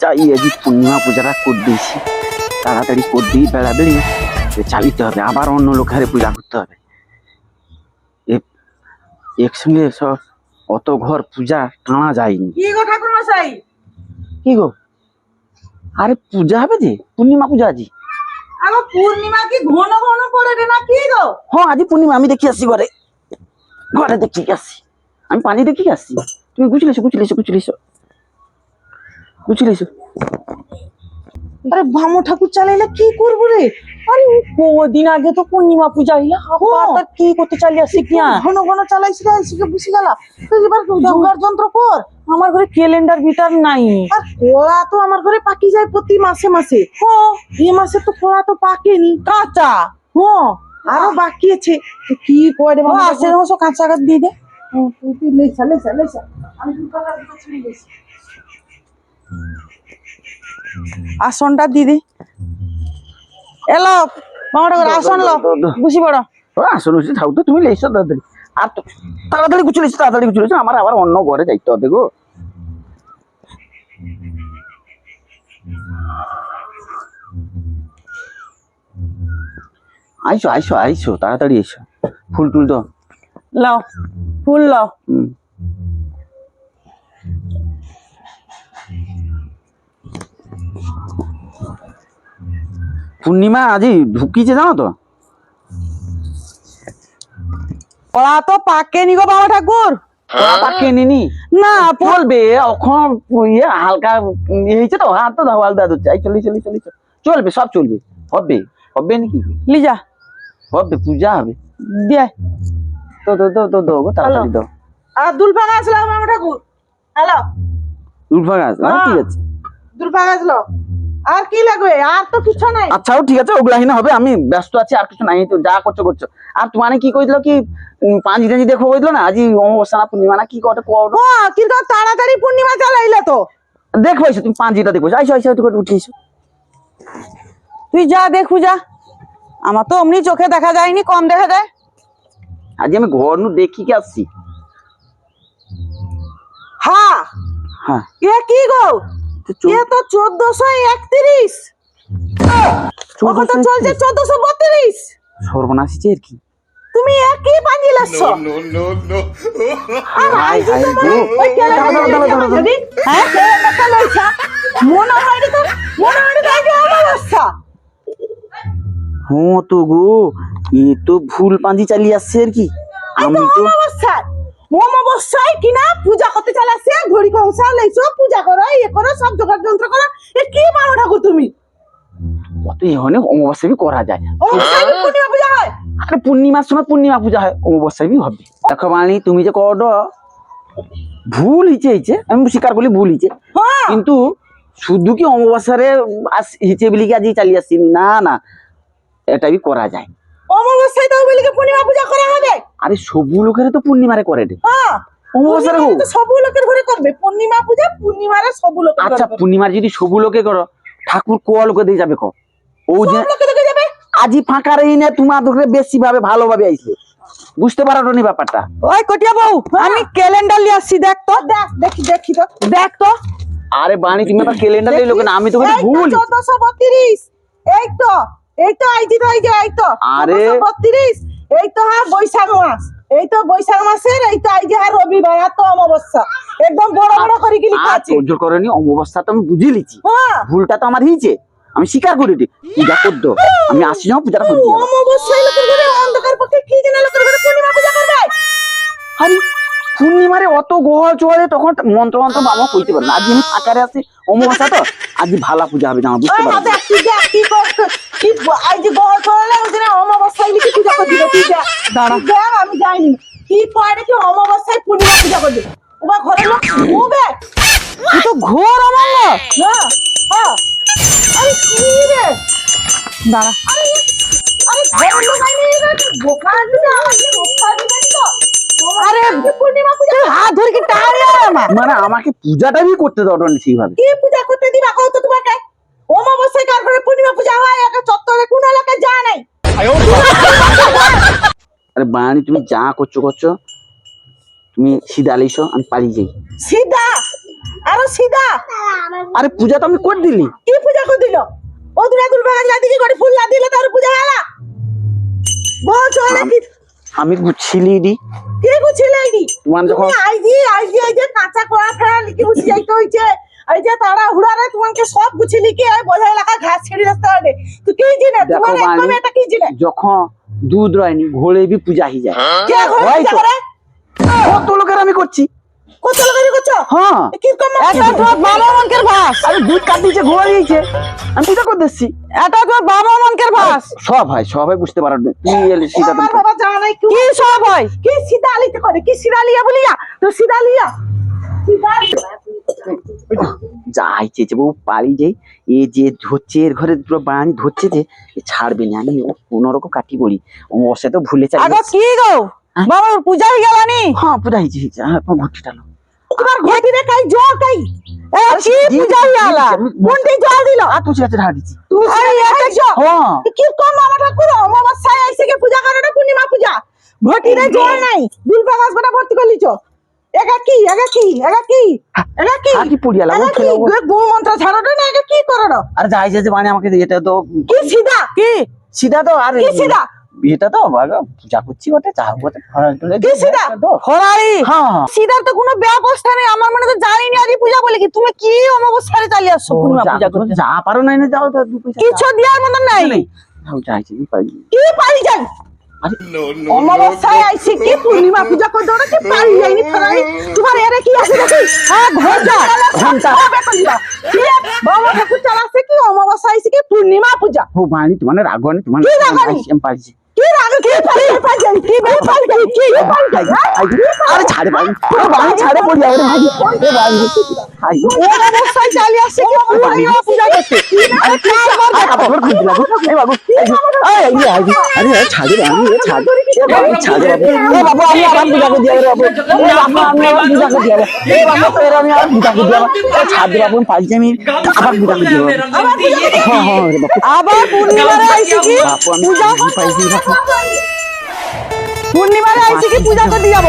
চাই আজ পূর্ণিমা পূজাটা করে দিয়েছি তাড়াতাড়ি করে দিই বেড়া বেড়ি চালিতে হবে আবার অন্য লোকের পূজা করতে হবে। এ- একসঙ্গে সব অত ঘর পূজা টানা যায়নি। কি গো ঠাকুর মশাই? কি গো? আরে পূজা হবে যে পূর্ণিমা পূজা আজি। আগো পূর্ণিমা কি ঘন ঘন পড়ে রে না কি গো? হ্যাঁ আজি পূর্ণিমা আমি দেখি আসছি ঘরে। ঘরে দেখি আসছি আমি পানি দেখি আসছি তুমি গুছলেছো গুছলেছো গুছলেছো গুছলেছো আরে ভামো ঠাকুর চালাইলে কি করব রে? আরে কদিন আগে তো পূর্ণিমা পূজা হইলা। আবার কি করতে চালি আসি কি ঘন ঘন চালাইছি আইসিকে বুঝি গেল। এবার জোগাড় যন্ত্র কর। আমার ঘরে ক্যালেন্ডার বিটার নাই। আর কলা তো আমার ঘরে পাকি যায় প্রতি মাসে মাসে। এ মাসে তো কলা তো পাকেনি। কাঁচা। হ্যাঁ আরও বাকি আছে। কি করে ও বাবা আসে কাঁচা কাঠ দিয়ে দে। তুই লেসা লেসা লেসা আমি গেছি। আসনটা দিদি। এলো মামাটা করে আসন লো। বুঝি বড় আসুন হচ্ছে থাক তো তুমি লেছো তাড়াতাড়ি। আর তো তাড়াতাড়ি গুছলেছো তাড়াতাড়ি গুছলেছো আমার আবার অন্য ঘরে যাইতে হবে গো। আইসো আইসো আইসো তাড়াতাড়ি এসো। ফুল টুল তো লাও ফুল লাও। পূর্ণিমা আজি ঢুকিছে জানো তো? কলা তো পাকেনি গো বাবা ঠাকুর। ওরা পাকে নিনি। না চলবে এখন ইয়ে হালকা ইয়ে হয়েছে তো হাত তো ধাওয়াল দা দিচ্ছে চলি চলি চলি চলি। চলবে সব চলবে। হবে হবে নাকি? লিজা হবে পূজা হবে। দিয়ে তো তো তো তো দো তাড়াতাড়ি দাও আর দুলফাঙ্গা আসলো মামা ঠাকুর। হ্যালো। উল্ফা গাছ ঠিক আছে। দুলফাঙ্গা আসলো আর কি লাগবে? আর তো কিছু নাই। আচ্ছাও ঠিক আছে ওগুলা হবে আমি ব্যস্ত আছি আর কিছু নাই তো যা করছ করছ। আর তোমার কি কইছিল কি পাঁচ টাঞ্জি দেখো কইছিল না আজি অমাবস্যা না পূর্ণিমা না কি কটা কর? কিন্তু তাড়াতাড়ি পূর্ণিমা চালাইলে তো। দেখো এসো তুমি পাঁচটা দেখো আইসো আইসো একটু উঠে এসো। তুই যা দেখু যা। আমার তো অমনি চোখে দেখা যায়নি কম দেখা যায়। আজ আমি ঘর নু দেখি কি আসছি। হ্যাঁ হ্যাঁ। এ কি গো? তো এ তো চোদ্দশো একত্রিশ। ওখান তো চলছে চোদ্দশো বত্রিশ। সর্বনাশ কি। তুমি একই লাগছো মানে হ্যাঁ? মনে হয় তো মনে হয় হ্যাঁ গো এ তো ভুল পাঁজি চালিয়ে আসছে আর কি। আমি তো অমাবস্যায় অমাবস্যায় কিনা পূজা করতে চালাচ্ছে ঘড়ি কংসা লাইছো পূজা করো ইয়ে করো সব জোগাড় যন্ত্র করো। এ কি মানো ঠাকুর তুমি? অত এখানে অমাবস্যা করা যায়। পূর্ণিমা পূজা হয়? আরে পূর্ণিমার সময় পূর্ণিমা পূজা হয় অমাবস্যা হবে দেখো বাণী তুমি যে কড ভুল হিচে হিচে আমি স্বীকার করলি ভুল হিচে। হ্যাঁ। কিন্তু শুধু কি অমাবস্যারে হিচে বলি কি আজ চালিয়ে আসছি? না না এটা করা যায়। অমাবস্যায় তো বলি পূর্ণিমা পূজা করা হবে। আরে সবু লোকের তো পূর্ণিমারে করে রে। হ্যাঁ তো সবু লোকের ঘরে করবে। পূর্ণিমা পূজা পূর্ণিমারে সবু লোকের আচ্ছা পূর্ণিমার যদি সবু লোকে করো ঠাকুর ক লোকে দিয়ে যাবে ক? ও যে লোকে আজি ফাঁকা রই না তোমার ধরে বেশি ভাবে ভালোভাবে আইছে। বুঝতে পারো নি ব্যাপারটা? ওই কটিয়া বউ আমি ক্যালেন্ডার নিয়ে আসছি দেখ তো। দেখ দেখি দেখি তো। দেখ তো। আরে বাণী তুমি আবার ক্যালেন্ডার লইলো কেন আমি তো তো ভুল। এই তো। এই তো আইজি তো এই যে এই তো। আরে। বত্রিশ এই তো হ্যাঁ বৈশাখ মাস। এই তো বৈশাখ মাসের এই তো আইজি হ্যাঁ রবিবার আর তো অমাবস্যা। একদম বড় বড় করে কি লিখা আছে? সহ্য করেনি অমাবস্যা তো আমি বুঝে লিছি হ্যাঁ। ভুলটা তো আমার হয়েছে আমি স্বীকার করি রে পূজা করতো। আমি আসি যাও পূজাটা করতে। অমাবস্যায় লোকের ঘরে অন্ধকার পক্ষে কি জানে লোকের ঘরে পূর্ণিমা পূজা করবে? আরে পূর্ণিমারে অত গহল চলে তখন মন্ত্র মন্ত্র বাবা কইতে পারে না। আজ আমি আকারে আছি অমাবস্যা তো আজ ভালা পূজা হবে জামা বুঝতে পারো কি কি আইজি গড় চলে ওই দিনে অমাবস্যায় লিখে পূজা তুই দেখ। দাঁড়া। তুই দেখ আমি যাইনি কি কয় নাকি অমাবস্যায় পূর্ণিমা পূজা করবে? ওবা ঘরের লোক ঘুমবে তুই তো ঘোর অমঙ্গ হ্যাঁ হ্যাঁ। আরে কি রে দাঁড়া। আরে আরে ঘরের লোক আইনি রে তুই বোকা দিবি আমাকে বোকা দিবি তো আরে পূর্ণিমা পূজা তুই হাত ধরে কি মানে আমাকে পূজাটা বি করতে দাও না সেইভাবে। কি পূজা করতে দিবা কও তো তোমাকে? অমাবস্যায় কার ঘরে পূর্ণিমা পূজা হয়? একটা চত্বরে কোন এলাকায় যায় নাই? আরে বাণী তুমি যা করছ করছ তুমি সিধা লিসো আমি পালিয়ে যাই। সিধা? আরে সিধা? আরে পূজা তো আমি করে দিলি। কি পূজা করে দিল? ও দুরা দুর্গা গাছ দিকে করে ফুল দিলে তার পূজা হলা বল চলে কি আমি গুছিলি দি কে? গুছিলে আইডি তোমার যখন তুমি আইজি আইজি এই যে কাঁচা কড়া ফেরা লিখে বসে যাইতে হইছে। এই যে তারা হুড়ারে তোমাকে সব লিখে এই বোঝা এলাকা ঘাস ছেড়ে রাস্তা আডে তুই কি জিনে? দেখো তোমার একদম বানি। এটা কি জিনে? যখন দুধ রয়নি ঘোড়ে বি পূজা যায়। কে ঘরে পূজা করে? কত লোকের আমি করছি? কত লোকের করছ? হ্যাঁ। কি কম এটা তোর বাবা মনকের ভাস। আরে দুধ কাটিয়েছে ঘোড়া দিয়েছে আমি পূজা করে দিচ্ছি এটা তোর বাবা মনকের ভাস। সব হয় সবাই বুঝতে পারবে তুমি। এলে আমার তুমি বাবা জানা নাই কি সব হয়? কি সিধা আলিতে করে? কি সিধা লিয়া বলিয়া? তো সিধা লিয়া যাই চেয়েছে বউ পারি যাই এ যে ধরছে এর ঘরে দুটো বাড়ি ধরছে যে ছাড়বে না। আমি ও কোনো রকম কাটি পড়ি ও ওর সাথে ভুলে চাই কি গো? হ্যাঁ? বাবা পূজা হয়ে গেলানি হ্যাঁ পূজা হয়েছে হ্যাঁ ঘুরতে টানো তোমার ঘটিরে কাই জল কাই এ কি হয়ে গেলা কোনটি জল দিল। আর তুই সাথে ঢাকা দিচ্ছি তুই আরে এটা হ্যাঁ কি কম মামা ঠাকুর? অমাবস্যায় আইসে কে পূজা করে না পূর্ণিমা পূজা? ঘটিরে জল নাই। দুর্গা গাছ বেটা ভর্তি করলিছ এগা কি? এগা কি? এগা কি? এগা কি? আর কি পড়িয়া লাগো কি? গো মন্ত্র ছাড়াটা না এগা কি করড় আর যাই মানে আমাকে এটা তো কি সিধা? কি? সিধা তো আর কি সিধা? এটা তো পূজা করছি ওটা যা হোক ওটা ফরাল টলে কি সিধা? তো হরারি হ্যাঁ সিদার তো কোনো ব্যবস্থা নেই আমার মনে তো জানিনি আজ পূজা বলে কি। তুমি কি অমাবস্যারে চালিয়ে আসছো পূর্ণিমা যা- পূজা করতে? যা পারো না এনে যাও তো দু পয়সা কিছু দেওয়ার মতন নাই। যাইছে কি পারি। কি পারি যাই আরে অমাবস্যায় আইসে কি পূর্ণিমা পূজা করতে ওরা কি পারি যাইনি তোমার এরে কি আছে দেখি? হ্যাঁ ঘণ্টা ঘণ্টা। বাবা ঠাকুর চালাচ্ছে কি? অমাবস্যা আইসে কি? পূর্ণিমা পূজা। ও বাড়ি তোমার নেই কি আমি আরে ছাড়ে বাড়ি বাড়ি। ছাড়ে পড়ি আরে ভাই এ বাড়ি। আবার পূর্ণিমারে আইছে কি? পূজা পাইছি পূর্ণিমারে আইসি কি পূজা করতে যাব।